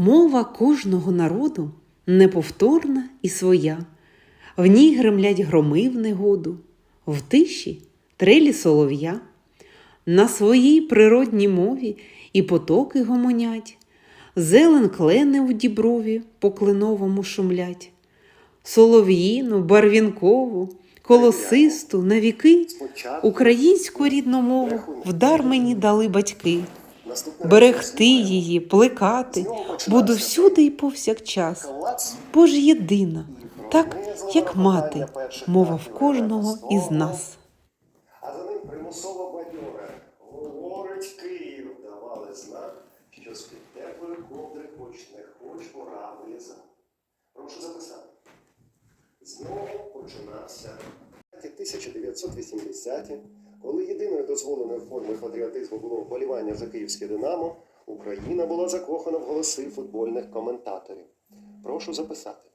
Мова кожного народу неповторна і своя. В ній гремлять громи в негоду, в тиші трелі солов'я. На своїй природній мові і потоки гомонять, зелен клени у діброві по кленовому шумлять, солов'їну, барвінкову, колосисту на віки українську рідну мову вдар мені дали батьки. Берегти її, плекати, буду всюди і повсякчас. Бо ж єдина, так як мати, мова в кожного із нас. А за ним примусово бадьоре. Говорить Київ, давали знак, що з-під теплої ковдри хоч не хоч пора виліза. Прошу записати. Знову починався 1980-ті, коли єдиною дозволеною формою патріотизму було вболівання за київське Динамо, Україна була закохана в голоси футбольних коментаторів. Прошу записати.